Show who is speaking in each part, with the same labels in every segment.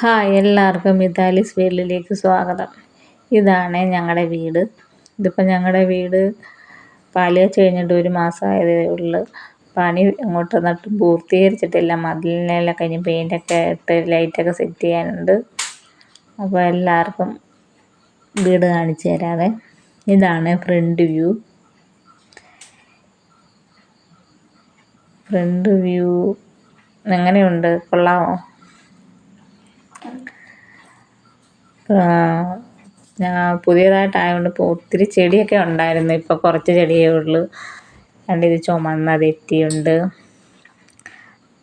Speaker 1: Hi എല്ലാവർക്കും മിതാലിസ് വീട്ടിലേക്ക് സ്വാഗതം. ഇതാണ് ഞങ്ങളുടെ വീട്. ഇതിപ്പോൾ ഞങ്ങളുടെ വീട് പാൽ വെച്ച് കഴിഞ്ഞിട്ട് ഒരു മാസമായതേ ഉള്ളൂ. പണി അങ്ങോട്ട് നട്ടും പൂർത്തീകരിച്ചിട്ടില്ല. മതിലിനെല്ലാം കഴിഞ്ഞ് പെയിന്റൊക്കെ ഇട്ട് ലൈറ്റൊക്കെ സെറ്റ് ചെയ്യാനുണ്ട്. അപ്പോൾ എല്ലാവർക്കും വീട് കാണിച്ചു തരാതെ ഇതാണ് ഫ്രണ്ട് വ്യൂ. ഫ്രണ്ട് വ്യൂ എങ്ങനെയുണ്ട്? കൊള്ളാമോ ഞാൻ പുതിയതായിട്ടായതുകൊണ്ട് ഇപ്പോൾ ഒത്തിരി ചെടിയൊക്കെ ഉണ്ടായിരുന്നു. ഇപ്പോൾ കുറച്ച് ചെടിയേ ഉള്ളൂ. രണ്ട് ഇത് ചുമന്ന തെറ്റിയുണ്ട്.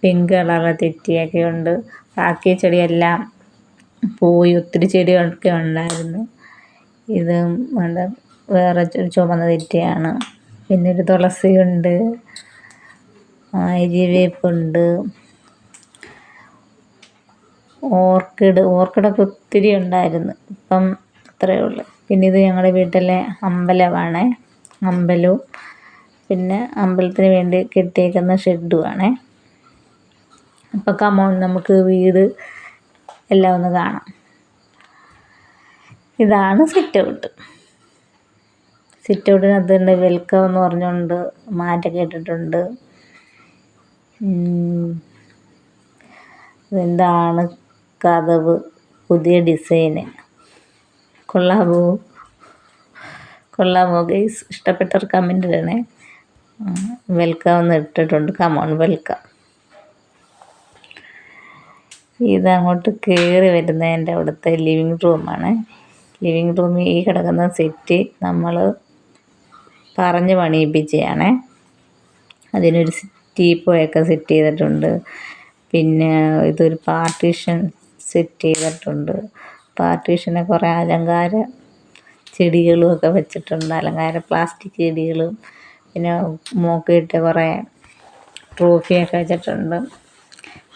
Speaker 1: പിങ്ക് കളറിലെ തെറ്റിയൊക്കെ ഉണ്ട്. ബാക്കി ചെടിയെല്ലാം പോയി ഒത്തിരി ചെടികളൊക്കെ ഉണ്ടായിരുന്നു. ഇത് വേറെ ചുമന്ന തെറ്റിയാണ്. പിന്നെ ഒരു തുളസിയുണ്ട് അരിവേപ്പുണ്ട് ഓർക്കിഡ് ഓർക്കിഡൊക്കെ ഒത്തിരി ഉണ്ടായിരുന്നു. ഇപ്പം അത്രയേ ഉള്ളൂ. പിന്നെ ഇത് ഞങ്ങളുടെ വീട്ടിലെ അമ്പലമാണ്. അമ്പലവും. പിന്നെ അമ്പലത്തിന് വേണ്ടി കെട്ടിയേക്കുന്ന ഷെഡുമാണ് അപ്പോൾ കമോൺ നമുക്ക് വീട് എല്ലാം ഒന്ന് കാണാം. ഇതാണ് സിറ്റ് ഔട്ട് സിറ്റ് ഔട്ടിനകത്തുണ്ട് വെൽക്കം എന്ന് പറഞ്ഞുകൊണ്ട് മാറ്റൊക്കെ ഇട്ടിട്ടുണ്ട് എന്താണ് കതവ് പുതിയ ഡിസൈന്. കൊള്ളാമോ? കൊള്ളാമോ ഗൈസ്? ഇഷ്ടപ്പെട്ടവർ കമന്റ് ഇടണേ. വെൽക്കം എന്ന് ഇട്ടിട്ടുണ്ട്. Come on welcome. ഇതങ്ങോട്ട് കയറി വരുന്ന എന്റെ അവിടുത്തെ ലിവിങ് റൂമാണ് ലിവിങ് റൂമിൽ ഈ കിടക്കുന്ന സെറ്റ് നമ്മൾ പറഞ്ഞ് പണിയിപ്പിച്ചതാണ് അതിനൊരു ടീപ്പോയൊക്കെ സെറ്റ് ചെയ്തിട്ടുണ്ട്. പിന്നെ ഇതൊരു പാർട്ടീഷൻ സെറ്റ് ചെയ്തിട്ടുണ്ട്. പാർട്ടീഷന് കുറേ അലങ്കാര ചെടികളും ഒക്കെ വെച്ചിട്ടുണ്ട്. അലങ്കാര പ്ലാസ്റ്റിക് ചെടികളും. പിന്നെ മൂക്കിയിട്ട് കുറേ ട്രോഫിയൊക്കെ വെച്ചിട്ടുണ്ട്.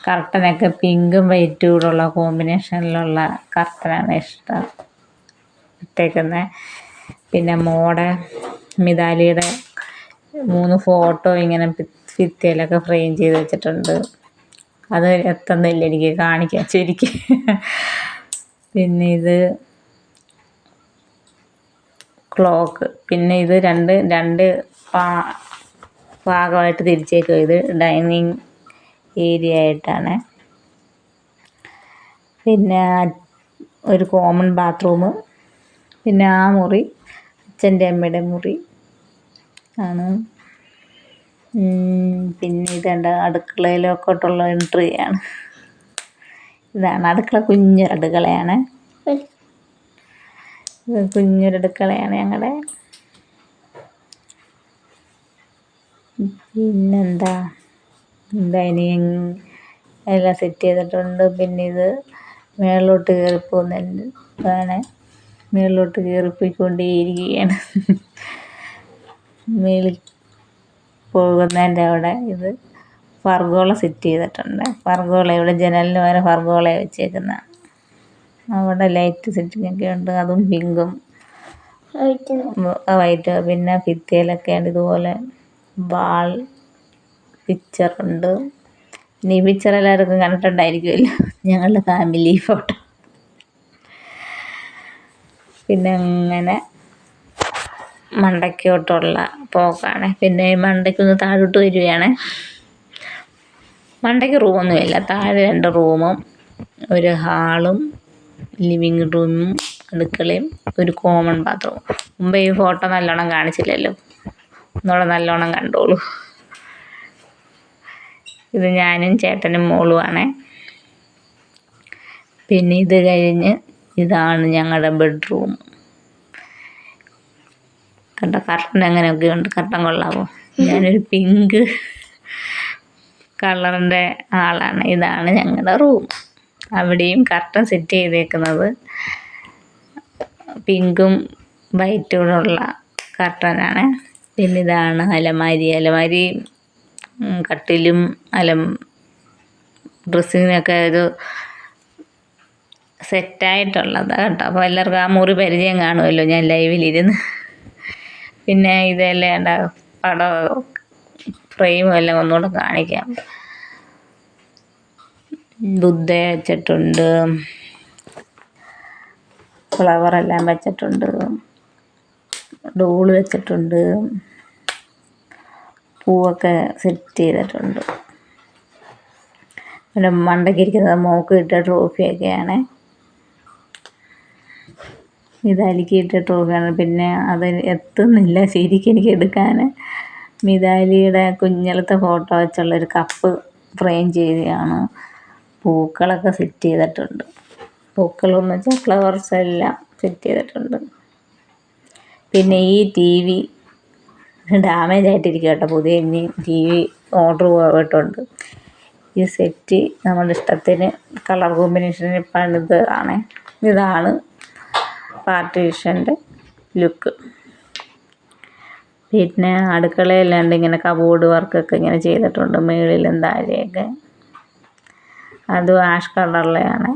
Speaker 1: കർട്ടനൊക്കെ പിങ്കും വൈറ്റും കൂടെയുള്ള കോമ്പിനേഷനിലുള്ള കർട്ടനാണ് ഇഷ്ടം. ഇട്ടേക്കുന്നത് പിന്നെ മോടെ മിതാലിയുടെ മൂന്ന് ഫോട്ടോ ഇങ്ങനെ ഭിത്തിയിലൊക്കെ ഫ്രെയിം ചെയ്ത് വെച്ചിട്ടുണ്ട്. അത് എത്തുന്നില്ല എനിക്ക് കാണിക്കാൻ ശരിക്ക്. പിന്നെ ഇത് ക്ലോക്ക്. പിന്നെ ഇത് രണ്ട് രണ്ട് പാ ഭാഗമായിട്ട് തിരിച്ചേക്കും ഇത് ഡൈനിങ് ഏരിയ ആയിട്ടാണ്. പിന്നെ ഒരു കോമൺ ബാത്റൂം. പിന്നെ ആ മുറി അച്ഛന്റെ അമ്മയുടെ മുറി ആണ്. പിന്നെ ഇതേണ്ട അടുക്കളയിലോട്ടോട്ടുള്ള എൻട്രിയാണ് ഇതാണ് അടുക്കള കുഞ്ഞൊരടുക്കളയാണ്. അടുക്കളയാണ് കുഞ്ഞൊരു അടുക്കളയാണ് ഞങ്ങളുടെ പിന്നെന്താ ഡൈനിങ് എല്ലാം സെറ്റ് ചെയ്തിട്ടുണ്ട്. പിന്നെ ഇത് മേളിലോട്ട് കയറി പോകുന്നുണ്ട് ആണ് മേളിലോട്ട് കയറിപ്പോയിക്കൊണ്ടേയിരിക്കുകയാണ്. മേളിൽ പോകുന്നതിന്റെ അവിടെ ഇത് ഫർഗോള സെറ്റ് ചെയ്തിട്ടുണ്ട്. ഫർഗോള ഇവിടെ ജനലിന് വരെ ഫർഗോള വെച്ചേക്കുന്ന. അവിടെ ലൈറ്റ് സെറ്റിംഗ് ഒക്കെ ഉണ്ട്. അതും പിങ്കും. വൈറ്റ് പിന്നെ ഭിത്തിയിലൊക്കെ ഉണ്ട്. ഇതുപോലെ ബാൾ പിക്ചറുണ്ട് പിന്നെ ഈ പിക്ചർ എല്ലാവർക്കും കണ്ടിട്ടുണ്ടായിരിക്കുമല്ലോ. ഞങ്ങളുടെ ഫാമിലി ഫോട്ടോ പിന്നെ അങ്ങനെ മണ്ടയ്ക്കോട്ടുള്ള പോക്കാണ്. പിന്നെ മണ്ടയ്ക്കൊന്ന് താഴോട്ട് വരികയാണ്. മണ്ടയ്ക്ക് റൂമൊന്നുമില്ല. താഴെ രണ്ട് റൂമും ഒരു ഹാളും ലിവിങ് റൂമും അടുക്കളയും ഒരു കോമൺ ബാത്റൂം മുമ്പ് ഈ ഫോട്ടോ നല്ലോണം കാണിച്ചില്ലല്ലോ. ഒന്നുകൂടെ നല്ലോണം കണ്ടോളൂ. ഇത് ഞാനും ചേട്ടനും മോളുമാണ്. പിന്നെ ഇത് കഴിഞ്ഞ് ഇതാണ് ഞങ്ങളുടെ ബെഡ്റൂം. കണ്ട കർട്ടൻ അങ്ങനെയൊക്കെ ഉണ്ട്? കർട്ടൻ കൊള്ളാമോ ഞാനൊരു പിങ്ക് കളറിന്റെ ആളാണ്. ഇതാണ് ഞങ്ങളുടെ റൂം അവിടെയും കർട്ടൻ സെറ്റ് ചെയ്തേക്കുന്നത് പിങ്കും വൈറ്റും ഉള്ള കർട്ടനാണ്. പിന്നെ ഇതാണ് അലമാരി. അലമാരി കട്ടിലും അലം ഡ്രസ്സിങ്ങിനൊക്കെ ഒരു സെറ്റായിട്ടുള്ളതാണ് കേട്ടോ. അപ്പോൾ എല്ലാവർക്കും ആ മുറി പരിചയം കാണുമല്ലോ. ഞാൻ ലൈവിലിരുന്ന് പിന്നെ ഇതെല്ലാം പടം ഫ്രെയിമും എല്ലാം ഒന്നുകൂടെ കാണിക്കാം. ബുദ്ധയെ വെച്ചിട്ടുണ്ട്. ഫ്ലവറെല്ലാം വെച്ചിട്ടുണ്ട്. ഡോൾ വെച്ചിട്ടുണ്ട്. പൂവൊക്കെ സെറ്റ് ചെയ്തിട്ടുണ്ട്. പിന്നെ മണ്ടയ്ക്ക് ഇരിക്കുന്നത് മോക്ക് കിട്ടിയ ട്രോഫിയൊക്കെയാണ് ഇത് ഇട്ടിട്ട് നോക്കുകയാണ്. പിന്നെ അത് എത്തുന്നില്ല ശരിക്കും എനിക്ക് എടുക്കാൻ മിതാലിയുടെ കുഞ്ഞിലത്തെ ഫോട്ടോ വെച്ചുള്ള ഒരു കപ്പ് ഫ്രെയിം ചെയ്തതാണ് പൂക്കളൊക്കെ സെറ്റ് ചെയ്തിട്ടുണ്ട്. പൂക്കളെന്ന് വെച്ചാൽ ഫ്ലവർസ് എല്ലാം സെറ്റ് ചെയ്തിട്ടുണ്ട്. പിന്നെ ഈ ടി വി ഡാമേജ് ആയിട്ടിരിക്കും കേട്ടോ പുതിയ ഇനി ടി വി ഓർഡർ പോയിട്ടുണ്ട്. ഈ സെറ്റ് നമ്മുടെ ഇഷ്ടത്തിന് കളർ കോമ്പിനേഷന് പണിത് ആണ് ഇതാണ് പാർട്ടീഷന്റെ ലുക്ക്. പിന്നെ അടുക്കളയിലാണ്ട് ഇങ്ങനെ കബോർഡ് വർക്കൊക്കെ ഇങ്ങനെ ചെയ്തിട്ടുണ്ട് മുകളിലും താഴെയൊക്കെ. അതും ആഷ് കളറിലെയാണ്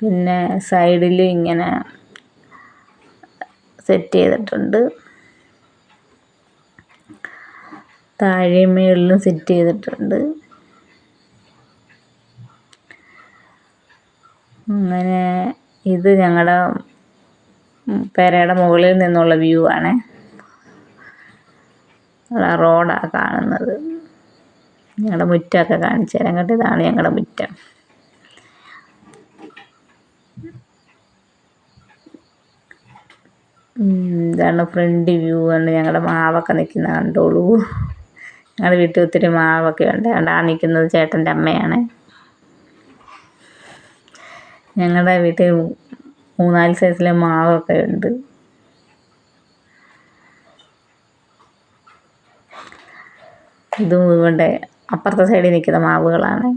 Speaker 1: പിന്നെ സൈഡിലും ഇങ്ങനെ സെറ്റ് ചെയ്തിട്ടുണ്ട്. താഴെയും മുകളിലും സെറ്റ് ചെയ്തിട്ടുണ്ട്. അങ്ങനെ ഇത് ഞങ്ങളുടെ പെരയുടെ മുകളിൽ നിന്നുള്ള വ്യൂ ആണ്. റോഡാ കാണുന്നത്. ഞങ്ങളുടെ മുറ്റമൊക്കെ കാണിച്ചു തരാം. കേട്ടോ ഇതാണ് ഞങ്ങളുടെ മുറ്റം. ഇതാണ് ഫ്രണ്ട് വ്യൂ. ആണ് ഞങ്ങളുടെ മാവൊക്കെ നിൽക്കുന്ന കണ്ടോളൂ. ഞങ്ങളുടെ വീട്ടിൽ ഒത്തിരി മാവൊക്കെ ഉണ്ട്. അതുകൊണ്ട് ആ നിൽക്കുന്നത് ചേട്ടന്റെ അമ്മയാണ്. ഞങ്ങളുടെ വീട്ടിൽ മൂന്നാൽ സൈസിലെ മാവൊക്കെ ഉണ്ട്. ഇതും ഇവിടെ അപ്പുറത്തെ സൈഡിൽ നിൽക്കുന്ന മാവുകളാണ്.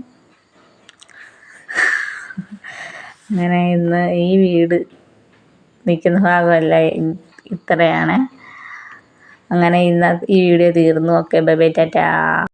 Speaker 1: അങ്ങനെ ഇന്ന് ഈ വീട് നിൽക്കുന്ന ഭാഗമല്ല ഇത്രയാണ്. അങ്ങനെ ഇന്ന് ഈ വീഡിയോ തീർന്നു. Okay bye bye tata.